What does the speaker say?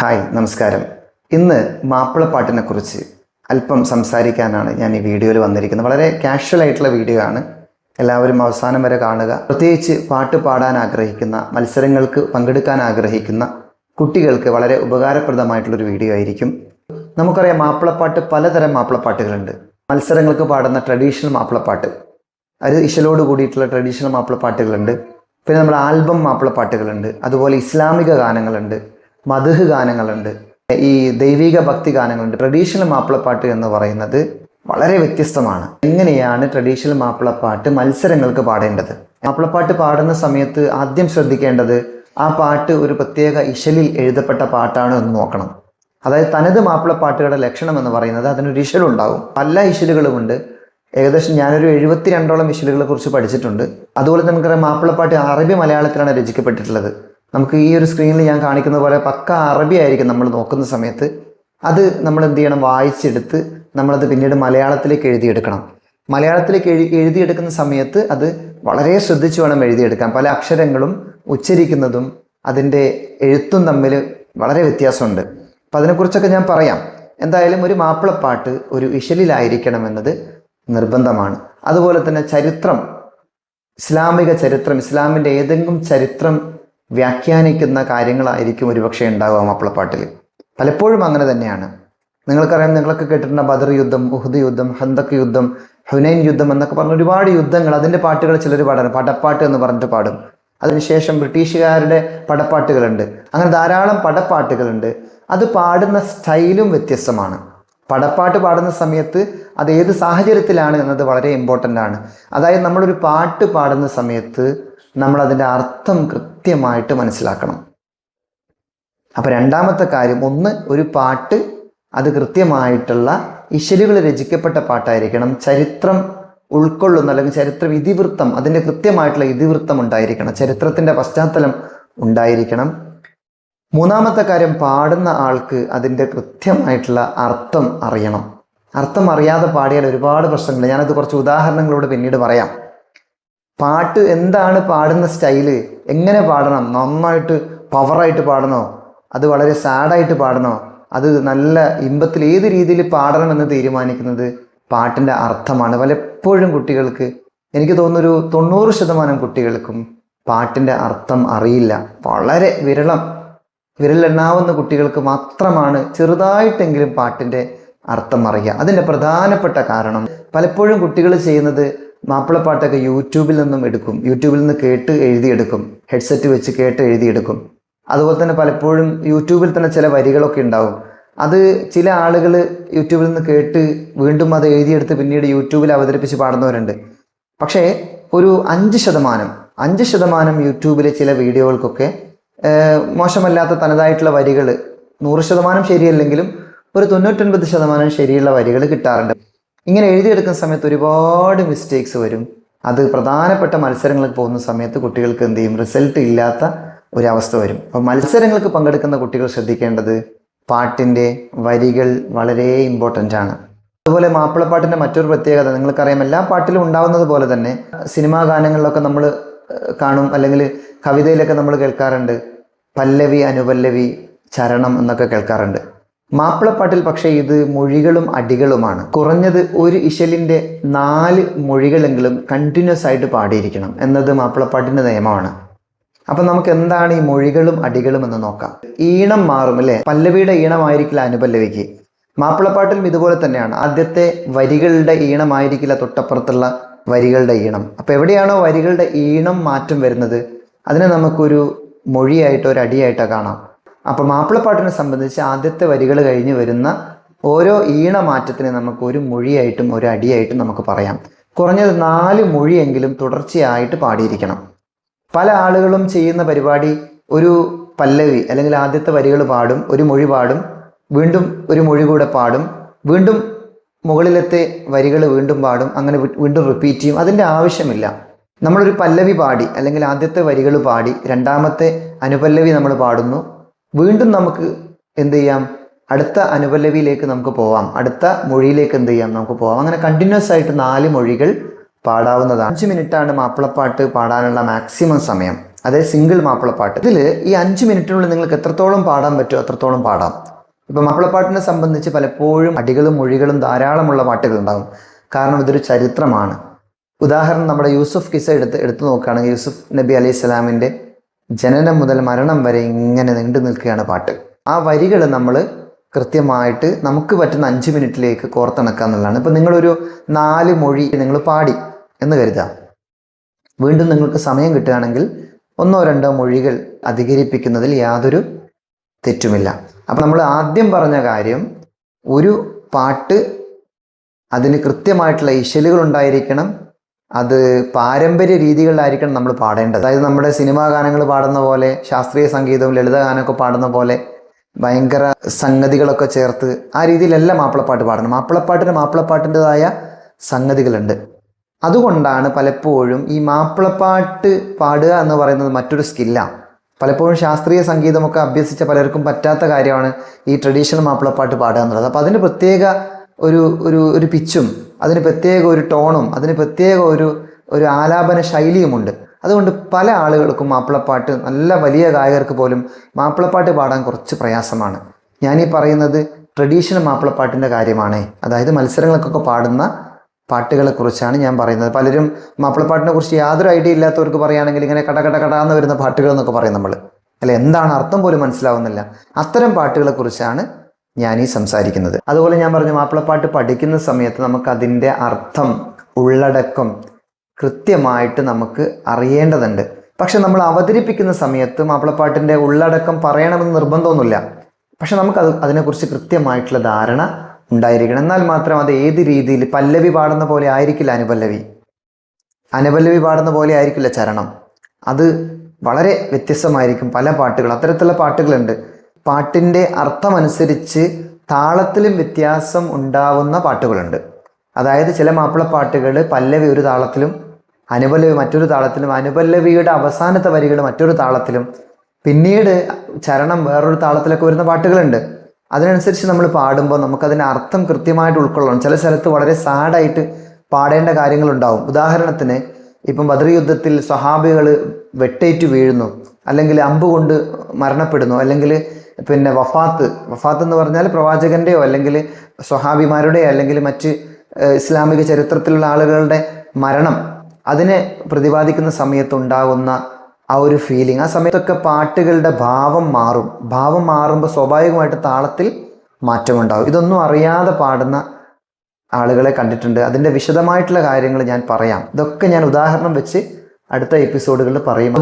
Hi നമസ്കാരം. ഇന്ന് മാപ്പിളപ്പാട്ടിനെ കുറിച്ച് അല്പം സംസാരിക്കാനാണ് ഞാൻ ഈ വീഡിയോയിൽ വന്നിരിക്കുന്നത്. വളരെ കാഷ്വൽ ആയിട്ടുള്ള വീഡിയോ ആണ്. എല്ലാവരും അവസാനം വരെ കാണുക. പ്രത്യേകിച്ച് പാട്ട് പാടാൻ ആഗ്രഹിക്കുന്ന മത്സരങ്ങൾക്ക് പങ്കെടുക്കാൻ ആഗ്രഹിക്കുന്ന കുട്ടികൾക്ക് വളരെ ഉപകാരപ്രദമായിട്ടുള്ളൊരു വീഡിയോ ആയിരിക്കും. നമുക്കറിയാം മാപ്പിളപ്പാട്ട് പലതരം മാപ്പിളപ്പാട്ടുകളുണ്ട്. മത്സരങ്ങൾക്ക് പാടുന്ന ട്രഡീഷണൽ മാപ്പിളപ്പാട്ട്. അത് ഇശലോട് കൂടിയിട്ടുള്ള ട്രഡീഷണൽ മാപ്പിളപ്പാട്ടുകളുണ്ട്. പിന്നെ നമ്മുടെ ആൽബം മാപ്പിളപ്പാട്ടുകളുണ്ട്. അതുപോലെ ഇസ്ലാമിക ഗാനങ്ങളുണ്ട്. മധുഹ് ഗാനങ്ങളുണ്ട്. ഈ ദൈവിക ഭക്തി ഗാനങ്ങളുണ്ട്. ട്രഡീഷണൽ മാപ്പിളപ്പാട്ട് എന്ന് പറയുന്നത് വളരെ വ്യത്യസ്തമാണ്. എങ്ങനെയാണ് ട്രഡീഷണൽ മാപ്പിളപ്പാട്ട് മത്സരങ്ങൾക്ക് പാടേണ്ടത്? മാപ്പിളപ്പാട്ട് പാടുന്ന സമയത്ത് ആദ്യം ശ്രദ്ധിക്കേണ്ടത് ആ പാട്ട് ഒരു പ്രത്യേക ഇശലിൽ എഴുതപ്പെട്ട പാട്ടാണ് എന്ന് നോക്കണം. അതായത് തനത് മാപ്പിളപ്പാട്ടുകളുടെ ലക്ഷണം എന്ന് പറയുന്നത് അതിനൊരു ഇശലുണ്ടാവും പല ഇശലുകളുമുണ്ട് ഏകദേശം ഞാനൊരു എഴുപത്തിരണ്ടോളം ഇശലുകളെ കുറിച്ച് പഠിച്ചിട്ടുണ്ട്. അതുപോലെ നമുക്കറിയാം മാപ്പിളപ്പാട്ട് അറബി മലയാളത്തിലാണ് രചിക്കപ്പെട്ടിട്ടുള്ളത്. നമുക്ക് ഈ ഒരു സ്ക്രീനിൽ ഞാൻ കാണിക്കുന്ന പോലെ പക്ക അറബി ആയിരിക്കും നമ്മൾ നോക്കുന്ന സമയത്ത്. അത് നമ്മൾ എന്ത് ചെയ്യണം? വായിച്ചെടുത്ത് നമ്മളത് പിന്നീട് മലയാളത്തിലേക്ക് എഴുതിയെടുക്കണം. മലയാളത്തിലേക്ക് എഴു എഴുതിയെടുക്കുന്ന സമയത്ത് അത് വളരെ ശ്രദ്ധിച്ചു വേണം എഴുതിയെടുക്കാൻ. പല അക്ഷരങ്ങളും ഉച്ചരിക്കുന്നതും അതിന്റെ എഴുത്തും തമ്മിൽ വളരെ വ്യത്യാസമുണ്ട്. അപ്പം അതിനെക്കുറിച്ചൊക്കെ ഞാൻ പറയാം. എന്തായാലും ഒരു മാപ്പിളപ്പാട്ട് ഒരു ഇശലിലായിരിക്കണം എന്നത് നിർബന്ധമാണ്. അതുപോലെ തന്നെ ചരിത്രം ഇസ്ലാമിക ചരിത്രം ഇസ്ലാമിന്റെ ഏതെങ്കിലും ചരിത്രം വ്യാഖ്യാനിക്കുന്ന കാര്യങ്ങളായിരിക്കും ഒരുപക്ഷെ ഉണ്ടാവുക മാപ്പിളപ്പാട്ടിൽ പലപ്പോഴും അങ്ങനെ തന്നെയാണ്. നിങ്ങൾക്കറിയാം നിങ്ങളൊക്കെ കേട്ടിട്ടുണ്ട് ബദർ യുദ്ധം ഉഹദ് യുദ്ധം ഹന്തക് യുദ്ധം ഹുനൈൻ യുദ്ധം എന്നൊക്കെ പറഞ്ഞ ഒരുപാട് യുദ്ധങ്ങൾ. അതിന്റെ പാട്ടുകൾ ചിലർ പാടാണ് പടപ്പാട്ട് എന്ന് പറഞ്ഞിട്ട് പാടും. അതിനുശേഷം ബ്രിട്ടീഷുകാരുടെ പടപ്പാട്ടുകളുണ്ട്. അങ്ങനെ ധാരാളം പടപ്പാട്ടുകളുണ്ട്. അത് പാടുന്ന സ്റ്റൈലും വ്യത്യസ്തമാണ്. പടപ്പാട്ട് പാടുന്ന സമയത്ത് അത് ഏത് സാഹചര്യത്തിലാണ് എന്നത് വളരെ ഇമ്പോർട്ടന്റ് ആണ്. അതായത് നമ്മളൊരു പാട്ട് പാടുന്ന സമയത്ത് നമ്മൾ അതിന്റെ അർത്ഥം കൃത്യമായിട്ട് മനസ്സിലാക്കണം. അപ്പോൾ രണ്ടാമത്തെ കാര്യം ഒന്ന് ഒരു പാട്ട് അത് കൃത്യമായിട്ടുള്ള ഇശലുകൾ രചിക്കപ്പെട്ട പാട്ടായിരിക്കണം. ചരിത്രം ഉൾക്കൊള്ളുന്ന അല്ലെങ്കിൽ ചരിത്രം ഇതിവൃത്തം അതിന്റെ കൃത്യമായിട്ടുള്ള ഇതിവൃത്തം ഉണ്ടായിരിക്കണം. ചരിത്രത്തിന്റെ പശ്ചാത്തലം ഉണ്ടായിരിക്കണം. മൂന്നാമത്തെ കാര്യം പാടുന്ന ആൾക്ക് അതിന്റെ കൃത്യമായിട്ടുള്ള അർത്ഥം അറിയണം. അർത്ഥം അറിയാതെ പാടിയാൽ ഒരുപാട് പ്രശ്നങ്ങൾ ഞാനത് കുറച്ച് ഉദാഹരണങ്ങളോട് പിന്നീട് പറയാം. പാട്ട് എന്താണ് പാടുന്ന സ്റ്റൈൽ? എങ്ങനെ പാടണം? നന്നായിട്ട് പവറായിട്ട് പാടണോ? അത് വളരെ സാഡായിട്ട് പാടണോ? അത് നല്ല ഇമ്പത്തിൽ ഏത് രീതിയിൽ പാടണമെന്ന് തീരുമാനിക്കുന്നത് പാട്ടിന്റെ അർത്ഥമാണ്. പലപ്പോഴും കുട്ടികൾക്ക് എനിക്ക് തോന്നുന്നൊരു തൊണ്ണൂറ് ശതമാനം കുട്ടികൾക്കും പാട്ടിന്റെ അർത്ഥം അറിയില്ല. വളരെ വിരളം വിരലെണ്ണാവുന്ന കുട്ടികൾക്ക് മാത്രമാണ് ചെറുതായിട്ടെങ്കിലും പാട്ടിന്റെ അർത്ഥം അറിയുക. അതിന്റെ പ്രധാനപ്പെട്ട കാരണം പലപ്പോഴും കുട്ടികൾ ചെയ്യുന്നത് മാപ്പിളപ്പാട്ടൊക്കെ യൂട്യൂബിൽ നിന്നും എടുക്കും. യൂട്യൂബിൽ നിന്ന് കേട്ട് എഴുതിയെടുക്കും. ഹെഡ്സെറ്റ് വെച്ച് കേട്ട് എഴുതിയെടുക്കും. അതുപോലെ തന്നെ പലപ്പോഴും യൂട്യൂബിൽ തന്നെ ചില വരികളൊക്കെ ഉണ്ടാവും. അത് ചില ആളുകൾ യൂട്യൂബിൽ നിന്ന് കേട്ട് വീണ്ടും അത് എഴുതിയെടുത്ത് പിന്നീട് യൂട്യൂബിൽ അവതരിപ്പിച്ച് പാടുന്നവരുണ്ട്. പക്ഷേ ഒരു അഞ്ച് ശതമാനം അഞ്ച് ശതമാനം യൂട്യൂബിലെ ചില വീഡിയോകൾക്കൊക്കെ മോശമല്ലാത്ത തനതായിട്ടുള്ള വരികൾ നൂറ് ശതമാനം ശരിയല്ലെങ്കിലും ഒരു തൊണ്ണൂറ്റൊൻപത് ശതമാനം ശരിയുള്ള വരികൾ കിട്ടാറുണ്ട്. ഇങ്ങനെ എഴുതിയെടുക്കുന്ന സമയത്ത് ഒരുപാട് മിസ്റ്റേക്സ് വരും. അത് പ്രധാനപ്പെട്ട മത്സരങ്ങൾക്ക് പോകുന്ന സമയത്ത് കുട്ടികൾക്ക് എന്ത് ചെയ്യും? റിസൾട്ട് ഇല്ലാത്ത ഒരവസ്ഥ വരും. അപ്പോൾ മത്സരങ്ങൾക്ക് പങ്കെടുക്കുന്ന കുട്ടികൾ ശ്രദ്ധിക്കേണ്ടത് പാട്ടിന്റെ വരികൾ വളരെ ഇമ്പോർട്ടന്റ് ആണ്. അതുപോലെ മാപ്പിളപ്പാട്ടിന്റെ മറ്റൊരു പ്രത്യേകത നിങ്ങൾക്കറിയാം എല്ലാ പാട്ടിലും ഉണ്ടാവുന്നത് പോലെ തന്നെ സിനിമാ ഗാനങ്ങളിലൊക്കെ നമ്മൾ കാണും. അല്ലെങ്കിൽ കവിതയിലൊക്കെ നമ്മൾ കേൾക്കാറുണ്ട്. പല്ലവി അനുപല്ലവി ചരണം എന്നൊക്കെ കേൾക്കാറുണ്ട്. മാപ്പിളപ്പാട്ടിൽ പക്ഷേ ഇത് മൊഴികളും അടികളുമാണ്. കുറഞ്ഞത് ഒരു ഇശലിന്റെ നാല് മൊഴികളെങ്കിലും കണ്ടിന്യൂസ് ആയിട്ട് പാടിയിരിക്കണം എന്നത് മാപ്പിളപ്പാട്ടിന്റെ നിയമമാണ്. അപ്പം നമുക്ക് എന്താണ് ഈ മൊഴികളും അടികളും എന്ന് നോക്കാം. ഈണം മാറും അല്ലേ? പല്ലവിയുടെ ഈണമായിരിക്കില്ല അനുപല്ലവിക്ക്. മാപ്പിളപ്പാട്ടിലും ഇതുപോലെ തന്നെയാണ്. ആദ്യത്തെ വരികളുടെ ഈണമായിരിക്കില്ല തൊട്ടപ്പുറത്തുള്ള വരികളുടെ ഈണം. അപ്പം എവിടെയാണോ വരികളുടെ ഈണം മാറ്റം വരുന്നത് അതിനെ നമുക്കൊരു മൊഴിയായിട്ടോ ഒരു അടിയായിട്ടോ കാണാം. അപ്പം മാപ്പിളപ്പാട്ടിനെ സംബന്ധിച്ച് ആദ്യത്തെ വരികൾ കഴിഞ്ഞ് വരുന്ന ഓരോ ഈണമാറ്റത്തിനെ നമുക്ക് ഒരു മൊഴിയായിട്ടും ഒരു അടിയായിട്ടും നമുക്ക് പറയാം. കുറഞ്ഞത് നാല് മൊഴിയെങ്കിലും തുടർച്ചയായിട്ട് പാടിയിരിക്കണം. പല ആളുകളും ചെയ്യുന്ന പരിപാടി ഒരു പല്ലവി അല്ലെങ്കിൽ ആദ്യത്തെ വരികൾ പാടും ഒരു മൊഴി പാടും വീണ്ടും ഒരു മൊഴി കൂടെ പാടും വീണ്ടും മുകളിലത്തെ വരികൾ വീണ്ടും പാടും അങ്ങനെ വീണ്ടും റിപ്പീറ്റ് ചെയ്യും. അതിന്റെ ആവശ്യമില്ല. നമ്മളൊരു പല്ലവി പാടി അല്ലെങ്കിൽ ആദ്യത്തെ വരികൾ പാടി രണ്ടാമത്തെ അനുപല്ലവി നമ്മൾ പാടുന്നു. വീണ്ടും നമുക്ക് എന്ത് ചെയ്യാം? അടുത്ത അനുപല്ലവിയിലേക്ക് നമുക്ക് പോവാം. അടുത്ത മൊഴിയിലേക്ക് എന്ത് ചെയ്യാം? നമുക്ക് പോവാം. അങ്ങനെ കണ്ടിന്യൂസ് ആയിട്ട് നാല് മൊഴികൾ പാടാവുന്നതാണ്. അഞ്ച് മിനിറ്റാണ് മാപ്പിളപ്പാട്ട് പാടാനുള്ള മാക്സിമം സമയം. അതായത് സിംഗിൾ മാപ്പിളപ്പാട്ട്. ഇതിൽ ഈ അഞ്ച് മിനിറ്റിനുള്ളിൽ നിങ്ങൾക്ക് എത്രത്തോളം പാടാൻ പറ്റുമോ അത്രത്തോളം പാടാം. ഇപ്പം മാപ്പിളപ്പാട്ടിനെ സംബന്ധിച്ച് പലപ്പോഴും അടികളും മൊഴികളും ധാരാളമുള്ള പാട്ടുകൾ ഉണ്ടാകും. കാരണം ഇതൊരു ചരിത്രമാണ്. ഉദാഹരണം നമ്മുടെ യൂസുഫ് കിസ എടുത്ത് എടുത്തു നോക്കുകയാണെങ്കിൽ യൂസുഫ് നബി അലൈഹി സ്വലാമിന്റെ ജനനം മുതൽ മരണം വരെ ഇങ്ങനെ നീണ്ടു നിൽക്കുകയാണ് പാട്ട്. ആ വരികൾ നമ്മൾ കൃത്യമായിട്ട് നമുക്ക് പറ്റുന്ന അഞ്ച് മിനിറ്റിലേക്ക് കോർത്തിണക്കുക എന്നുള്ളതാണ്. ഇപ്പം നിങ്ങളൊരു നാല് മൊഴി നിങ്ങൾ പാടി എന്ന് കരുതാം വീണ്ടും നിങ്ങൾക്ക് സമയം കിട്ടുകയാണെങ്കിൽ ഒന്നോ രണ്ടോ മൊഴികൾ അധികരിപ്പിക്കുന്നതിൽ യാതൊരു തെറ്റുമില്ല. അപ്പം നമ്മൾ ആദ്യം പറഞ്ഞ കാര്യം ഒരു പാട്ട് അതിന് കൃത്യമായിട്ടുള്ള ഇശലുകൾ ഉണ്ടായിരിക്കണം അത് പാരമ്പര്യ രീതികളിലായിരിക്കണം നമ്മൾ പാടേണ്ടത്. അതായത് നമ്മുടെ സിനിമാ ഗാനങ്ങൾ പാടുന്ന പോലെ ശാസ്ത്രീയ സംഗീതവും ലളിത ഗാനമൊക്കെ പാടുന്ന പോലെ ഭയങ്കര സംഗതികളൊക്കെ ചേർത്ത് ആ രീതിയിലല്ല മാപ്പിളപ്പാട്ട് പാടണം. മാപ്പിളപ്പാട്ടിന് മാപ്പിളപ്പാട്ടിന്റെതായ സംഗതികളുണ്ട്. അതുകൊണ്ടാണ് പലപ്പോഴും ഈ മാപ്പിളപ്പാട്ട് പാടുക എന്ന് പറയുന്നത് മറ്റൊരു സ്കില്ലാണ് പലപ്പോഴും ശാസ്ത്രീയ സംഗീതമൊക്കെ അഭ്യസിച്ച പലർക്കും പറ്റാത്ത കാര്യമാണ് ഈ ട്രഡീഷണൽ മാപ്പിളപ്പാട്ട് പാടുക എന്നുള്ളത്. അപ്പോൾ അതിന് പ്രത്യേക ഒരു ഒരു ഒരു പിച്ചും അതിന് പ്രത്യേക ഒരു ടോണും അതിന് പ്രത്യേക ഒരു ഒരു ആലാപന ശൈലിയുമുണ്ട്. അതുകൊണ്ട് പല ആളുകൾക്കും മാപ്പിളപ്പാട്ട് നല്ല വലിയ ഗായകർക്ക് പോലും മാപ്പിളപ്പാട്ട് പാടാൻ കുറച്ച് പ്രയാസമാണ്. ഞാനീ പറയുന്നത് ട്രഡീഷണൽ മാപ്പിളപ്പാട്ടിന്റെ കാര്യമാണ്. അതായത് മത്സരങ്ങൾക്കൊക്കെ പാടുന്ന പാട്ടുകളെ കുറിച്ചാണ് ഞാൻ പറയുന്നത്. പലരും മാപ്പിളപ്പാട്ടിനെ കുറിച്ച് യാതൊരു ഐഡിയ ഇല്ലാത്തവർക്ക് പറയുകയാണെങ്കിൽ ഇങ്ങനെ കട കട കടാന്ന് വരുന്ന പാട്ടുകൾ എന്നൊക്കെ പറയും നമ്മൾ അല്ല എന്താണ് അർത്ഥം പോലും മനസ്സിലാവുന്നില്ല. അത്തരം പാട്ടുകളെ ഈ സംസാരിക്കുന്നത്. അതുപോലെ ഞാൻ പറഞ്ഞു മാപ്പിളപ്പാട്ട് പഠിക്കുന്ന സമയത്ത് നമുക്ക് അതിന്റെ അർത്ഥം ഉള്ളടക്കം കൃത്യമായിട്ട് നമുക്ക് അറിയേണ്ടതുണ്ട്. പക്ഷെ നമ്മൾ അവതരിപ്പിക്കുന്ന സമയത്ത് മാപ്പിളപ്പാട്ടിന്റെ ഉള്ളടക്കം പറയണമെന്ന് നിർബന്ധമൊന്നുമില്ല. പക്ഷെ നമുക്കത് അതിനെക്കുറിച്ച് കൃത്യമായിട്ടുള്ള ധാരണ ഉണ്ടായിരിക്കണം. എന്നാൽ മാത്രം അത് ഏത് രീതിയിൽ പല്ലവി പാടുന്ന പോലെ ആയിരിക്കില്ല അനുപല്ലവി. അനുപല്ലവി പാടുന്ന പോലെ ആയിരിക്കില്ല ചരണം. അത് വളരെ വ്യത്യസ്തമായിരിക്കും പല പാട്ടുകൾ അത്തരത്തിലുള്ള പാട്ടുകളുണ്ട്. പാട്ടിന്റെ അർത്ഥമനുസരിച്ച് താളത്തിലും വ്യത്യാസം ഉണ്ടാവുന്ന പാട്ടുകളുണ്ട്. അതായത് ചില മാപ്പിളപ്പാട്ടുകൾ പല്ലവി ഒരു താളത്തിലും അനുപല്ലവി മറ്റൊരു താളത്തിലും അനുപല്ലവിയുടെ അവസാനത്തെ വരികൾ മറ്റൊരു താളത്തിലും പിന്നീട് ചരണം വേറൊരു താളത്തിലൊക്കെ വരുന്ന പാട്ടുകളുണ്ട്. അതിനനുസരിച്ച് നമ്മൾ പാടുമ്പോൾ നമുക്കതിന്റെ അർത്ഥം കൃത്യമായിട്ട് ഉൾക്കൊള്ളണം. ചില സ്ഥലത്ത് വളരെ സാഡായിട്ട് പാടേണ്ട കാര്യങ്ങളുണ്ടാവും. ഉദാഹരണത്തിന് ഇപ്പം ബദർ യുദ്ധത്തിൽ സ്വഹാബികൾ വെട്ടേറ്റ് വീഴുന്നു അല്ലെങ്കിൽ അമ്പ് കൊണ്ട് മരണപ്പെടുന്നു അല്ലെങ്കിൽ പിന്നെ വഫാത്ത്. വഫാത്ത് എന്ന് പറഞ്ഞാൽ പ്രവാചകന്റെയോ അല്ലെങ്കിൽ സ്വഹാബിമാരുടെയോ അല്ലെങ്കിൽ മറ്റ് ഇസ്ലാമിക ചരിത്രത്തിലുള്ള ആളുകളുടെ മരണം അതിനെ പ്രതിപാദിക്കുന്ന സമയത്ത് ഉണ്ടാകുന്ന ആ ഒരു ഫീലിംഗ് ആ സമയത്തൊക്കെ പാട്ടുകളുടെ ഭാവം മാറും. ഭാവം മാറുമ്പോൾ സ്വാഭാവികമായിട്ട് താളത്തിൽ മാറ്റമുണ്ടാകും. ഇതൊന്നും അറിയാതെ പാടുന്ന ആളുകളെ കണ്ടിട്ടുണ്ട്. അതിന്റെ വിശദമായിട്ടുള്ള കാര്യങ്ങൾ ഞാൻ പറയാം. ഇതൊക്കെ ഞാൻ ഉദാഹരണം വെച്ച് അടുത്ത എപ്പിസോഡുകളിൽ പറയും